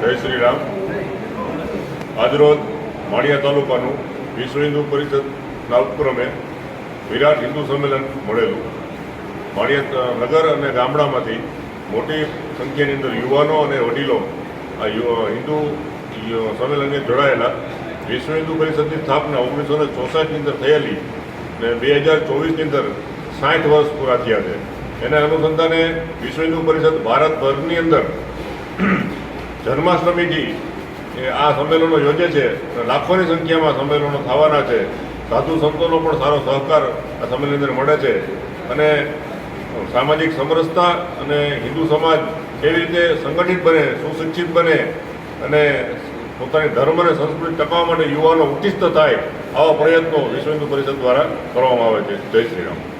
જય શ્રી રામ આજરોજ માળિયા તાલુકાનું વિશ્વ હિન્દુ પરિષદના ઉપક્રમે વિરાટ હિન્દુ સંમેલન મળેલું. માળિયા નગર અને ગામડામાંથી મોટી સંખ્યાની અંદર યુવાનો અને વડીલો આ હિન્દુ સંમેલનને જોડાયેલા વિશ્વ હિન્દુ પરિષદની સ્થાપના ઓગણીસો ને ચોસઠની અંદર થયેલી ને બે હજાર ચોવીસની અંદર સાઠ વર્ષ પૂરા થયા છે. એના અનુસંધાને વિશ્વ હિન્દુ પરિષદ ભારતભરની અંદર જન્માષ્ટમીથી આ સંમેલનો યોજે છે. લાખોની સંખ્યામાં સંમેલનો થવાના છે. સાધુ સંતોનો પણ સારો સહકાર આ સંમેલનની અંદર મળે છે. અને સામાજિક સમરસતા અને હિન્દુ સમાજ કેવી રીતે સંગઠિત બને, સુશિક્ષિત બને અને પોતાની ધર્મ અને સંસ્કૃતિ ટકાવવા માટે યુવાનો ઉત્તિષ્ઠ થાય આવા પ્રયત્નો વિશ્વ હિન્દુ પરિષદ દ્વારા કરવામાં આવે છે. જય શ્રી રામ.